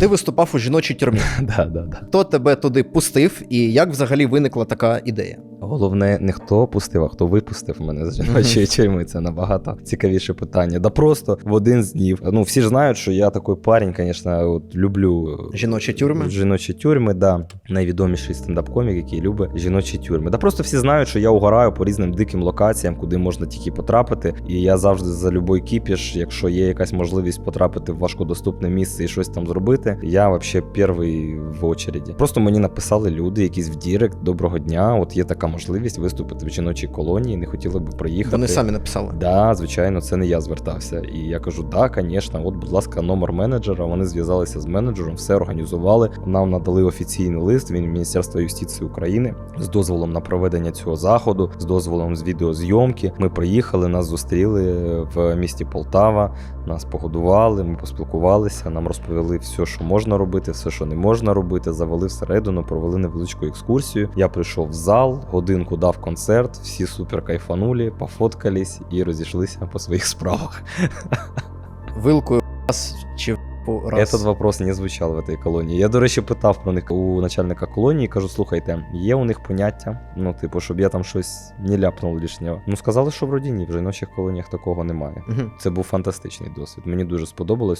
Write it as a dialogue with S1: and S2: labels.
S1: Ти виступав у жіночій тюрмі.
S2: Да, да, да.
S1: Хто тебе туди пустив, і як взагалі виникла така ідея?
S2: Головне, не хто пустив, а хто випустив мене з жіночої тюрми. Це набагато цікавіше питання. Да просто в один з днів. Ну всі ж знають, що я такий парень, звісно, от люблю
S1: Жіночі тюрми?
S2: Жіночі тюрми, да. Найвідоміший стендап-комік, який любить жіночі тюрми. Да просто всі знають, що я угораю по різним диким локаціям, куди можна тільки потрапити. І я завжди за любой кіпіш, якщо є якась можливість потрапити в важкодоступне місце і щось там зробити, я взагалі перший в очереді. Просто мені написали люди, якісь в Дірект, доброго дня. От є така можливість виступити в жіночій колонії, не хотіли би приїхати.
S1: Вони самі написали.
S2: Да, звичайно, це не я звертався. І я кажу, да, звісно, от, будь ласка, номер менеджера. Вони зв'язалися з менеджером, все організували. Нам надали офіційний лист від Міністерства юстиції України з дозволом на проведення цього заходу, з дозволом з відеозйомки. Ми приїхали, нас зустріли в місті Полтава, нас погодували, ми поспілкувалися, нам розповіли все, що можна робити, все, що не можна робити. Завели всередину, провели невеличку екскурсію. Я прийшов в зал, годинку дав концерт, всі супер кайфанули, пофоткались і розійшлися по своїх справах.
S1: Вилкою раз чи раз.
S2: Этот вопрос не звучав в этой колонії. Я, до речі, питав про них у начальника колонії, кажу: слухайте, є у них поняття, ну, типу, щоб я там щось не ляпнув лишнього. Ну, сказали, що вроді ні, в жіночих колоніях такого немає. Це був фантастичний досвід. Мені дуже сподобалось.